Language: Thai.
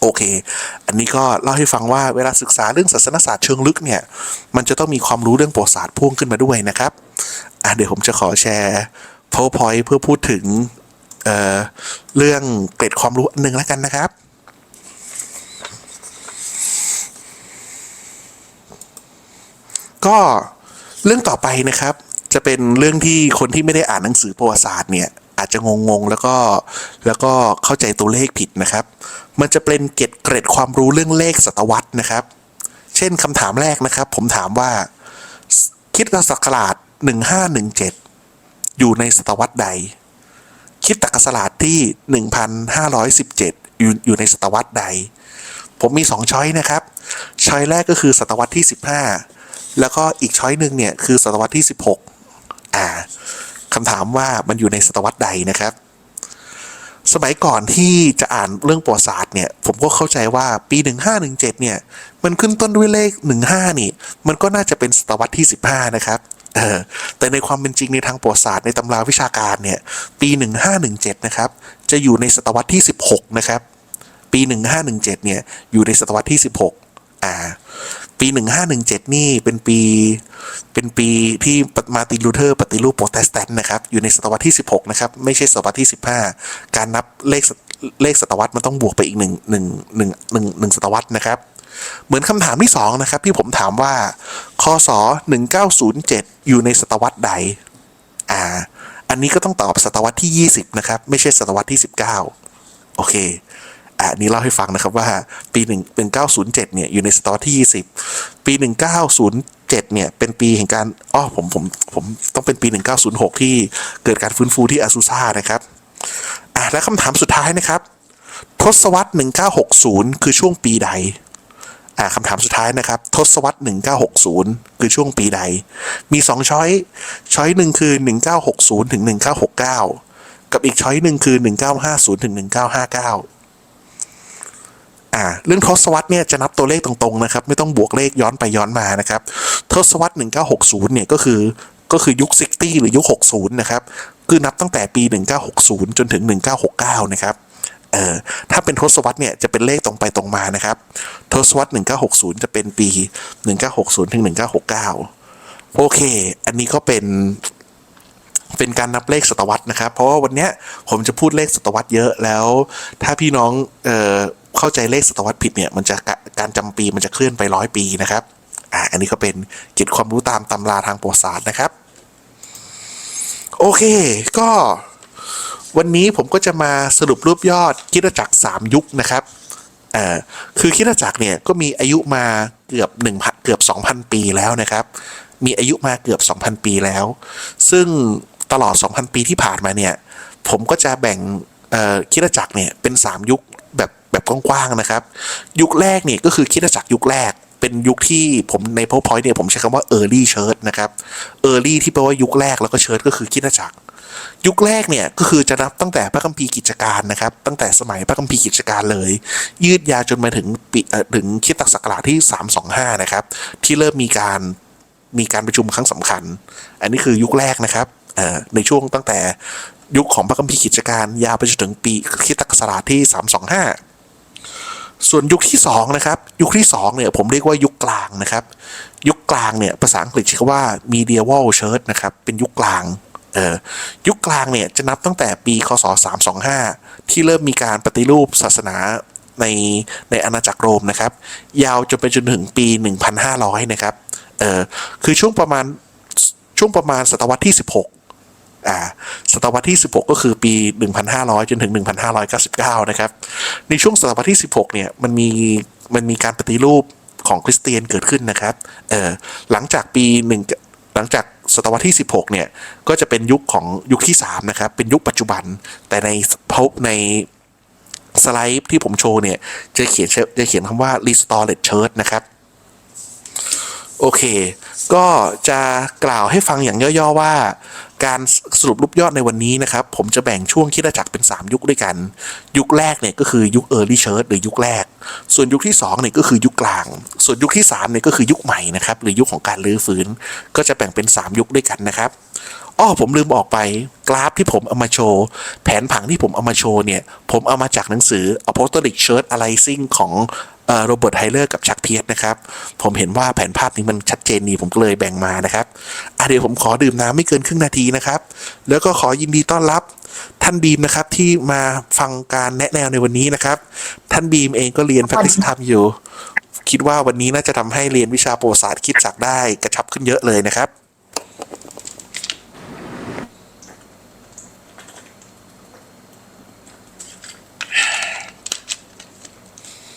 โอเค อันนี้ก็เล่าให้ฟังว่าเวลาศึกษาเรื่องศาสนศาสตร์เชิงลึกเนี่ย มันจะต้องมีความรู้เรื่องประวัติศาสตร์พ่วงขึ้นมาด้วยนะครับ อะเดี๋ยวผมจะขอแชร์ powerpoint เพื่อพูดถึงเเรื่องเกร็ดความรู้อันหนึ่งแล้วกันนะครับก็เรื่องต่อไปนะครับ จะเป็นเรื่องที่คนที่ไม่ได้อ่านหนังสือประวัติศาสตร์เนี่ยอาจจะงงๆแล้วก็แล้วก็เข้าใจตัวเลขผิดนะครับ มันจะเป็นเกร็ดเกร็ดความรู้เรื่องเลขศตวรรษนะครับ เช่นคำถามแรกนะครับ ผมถามว่าคิดศักราช1517 อยู่ในศตวรรษใด คิดตักศักราชที่ 1517 อยู่อยู่ในศตวรรษใด ผมมีสองช้อยนะครับ ช้อยแรกก็คือศตวรรษที่ 15 แล้วก็อีกช้อยหนึ่งเนี่ยคือศตวรรษที่ 16 คำถามว่ามันอยู่ในศตวรรษใดนะครับ สมัยก่อนที่จะอ่านเรื่องประวัติศาสตร์เนี่ยผมก็เข้าใจว่าปี 1517 เนี่ย มันขึ้นต้นด้วยเลข 15 นี่ มันก็น่าจะเป็นศตวรรษที่ 15 นะครับเออแต่ในความเป็นจริงในทางประวัติศาสตร์ในตำราวิชาการเนี่ย ปี 1517 นะครับ จะอยู่ในศตวรรษที่ 16 นะครับ ปี 1517 เนี่ย อยู่ในศตวรรษที่ 16 อ่า ปี 1517 นี่เป็นปีเป็นปีที่มาตินลูเทอร์ปฏิรูปโปรเตสแตนต์นะครับ อยู่ในศตวรรษที่ 16 นะครับ ไม่ใช่ศตวรรษที่ 15 การนับเลขเลขศตวรรษมันต้องบวกไปอีกหนึ่งหนึ่งหนึ่งหนึ่งหนึ่งศตวรรษนะครับ เหมือนคำถามที่สองนะครับ ที่ผมถามว่าคศ1907 อยู่ในศตวรรษใดอ่าอันนี้ก็ต้องตอบศตวรรษที่ 20 นะครับ ไม่ใช่ศตวรรษที่ 19 โอเค อ่านี้เล่าให้ฟังนะครับว่าปีหนึ่งเป็น907เนี่ยอยู่ในศตวรรษที่ 20 ปี 1907เนี่ยเป็นปีแห่งการอ้อผมผมผมต้องเป็นปี 1906 ที่เกิดการฟื้นฟูที่อาซูซ่านะครับอะและคำถามสุดท้ายนะครับ ทศวรรษ 1960 คือช่วงปีใดอ่าคำถามสุดท้ายนะครับ ทศวรรษ 1960 คือช่วงปีใด มี 2 ช้อย ช้อยหนึ่งคือ 1960 ถึง 1969 กับอีกช้อยหนึ่งคือ 1950 ถึง 1959 อ่าเรื่องทศวรรษเนี่ยจะนับตัวเลขตรงๆนะครับไม่ต้องบวกเลขย้อนไปย้อนมานะครับทศวรรษ1960เนี่ยก็คือก็คือยุค 60 หรือยุค 60 นะครับ คือนับตั้งแต่ปี 1960 จนถึง 1969 นะครับ เอ่อ ถ้าเป็นทศวรรษเนี่ยจะเป็นเลขตรงไปตรงมานะครับ ทศวรรษ 1960 จะเป็นปี 1960 ถึง 1969 โอเค อันนี้ก็เป็น เป็นการนับเลขศตวรรษนะครับ เพราะว่าวันนี้ผมจะพูดเลขศตวรรษเยอะแล้ว ถ้าพี่น้อง เอ่อ เข้าใจเลขศตวรรษผิดเนี่ยมันจะการจำปีมันจะเคลื่อนไปร้อยปีนะครับอ่าอันนี้ก็เป็นเกร็ดความรู้ตามตำราทางประวัติศาสตร์นะครับ โอเค ก็ วันนี้ผมก็จะมาสรุปรูปยอดคิดจักรสามยุคนะครับอ่อคือคิดจักรเนี่ยก็มีอายุมาเกือบหนึ่งเกือบสองพันปีแล้วนะครับ มีอายุมาเกือบสองพันปีแล้ว ซึ่งตลอดสองพันปีที่ผ่านมาเนี่ย ผมก็จะแบ่ง คริดจักรเนี่ยเป็นสามยุคแบบแบบกว้างๆนะครับ ยุคแรกเนี่ยก็คือคริดจักรยุคแรกเป็นยุคที่ผมใน powerpoint เนี่ยผมใช้คำว่า early church นะครับ early ที่แปลว่ายุคแรกแล้วก็ church ก็คือคริดจักรยุคแรกเนี่ยก็คือจะนับตั้งแต่พระคัมภีร์กิจการนะครับ ตั้งแต่สมัยพระคัมภีร์กิจการเลย ยืดยาวจนมาถึงปีถึงคริดศักราชที่ 325 นะครับ ที่เริ่มมีการมีการประชุมครั้งสำคัญ อันนี้คือยุคแรกนะครับในช่วงตั้งแต่ ยุคของพระคัมภีร์กิจการ ยาวไปจนถึงปีคริดศักราที่ 325 ส่วนยุคที่สองนะครับ ยุคที่สองเนี่ย ผมเรียกว่ายุคกลางนะครับ ยุคกลางเนี่ย ภาษาอังกฤษใช้คำว่า medieval church นะครับ เป็นยุคกลางเอ่อยุคกลางเนี่ย จะนับตั้งแต่ปีคศ 325 ที่เริ่มมีการปฏิรูปศาสนาในในอาณาจักรโรมนะครับ ยาวจนไปจนถึงปี 1,500 นะครับเอ่อคือช่วงประมาณช่วงประมาณศตวรรษที่ 16 อ่าศตวรรษที่ 16 ก็คือปี 1,500 จนถึง 1,599 นะครับ ในช่วงศตวรรษที่ 16 เนี่ย มันมี มันมีการปฏิรูปของคริสเตียนเกิดขึ้นนะครับ เอ่อ หลังจากปีหนึ่งหลังจากศตวรรษที่ 16 เนี่ย ก็จะเป็นยุคของยุคที่ 3 นะครับ เป็นยุคปัจจุบัน แต่ในพบในสไลด์ที่ผมโชว์เนี่ย จะเขียนจะเขียนคำว่า restored church นะครับโอเค ก็จะกล่าวให้ฟังอย่างย่อ ๆ ว่า การสรุปรูปยอดในวันนี้นะครับ ผมจะแบ่งช่วงคริดจักรเป็น 3 ยุคด้วยกัน ยุคแรกเนี่ยก็คือยุค Early Church หรือยุคแรก ส่วนยุคที่2เนี่ยก็คือยุคกลาง ส่วนยุคที่3เนี่ยก็คือยุคใหม่นะครับหรือยุคของการลื้อฟื้น ก็จะแบ่งเป็น 3 ยุคด้วยกันนะครับอ้อผมลืมบอกไปกราฟที่ผมเอามาโชว์ แผนผังที่ผมเอามาโชว์เนี่ย ผมเอามาจากหนังสือ Apostolic Church Arising ของ โรเบิร์ตไฮเลอร์กับชักเพียสนะครับ ผมเห็นว่าแผนภาพนี้มันชัดเจนดีผมก็เลยแบ่งมานะครับอะเดี๋ยวผมขอดื่มน้ำไม่เกินครึ่งนาทีนะครับ แล้วก็ขอยินดีต้อนรับท่านบีมนะครับที่มาฟังการแนะแนวในวันนี้นะครับ ท่านบีมเองก็เรียน practice time อยู่ คิดว่าวันนี้น่าจะทำให้เรียนวิชาประวัติศาสตร์คิดจักได้กระชับขึ้นเยอะเลยนะครับ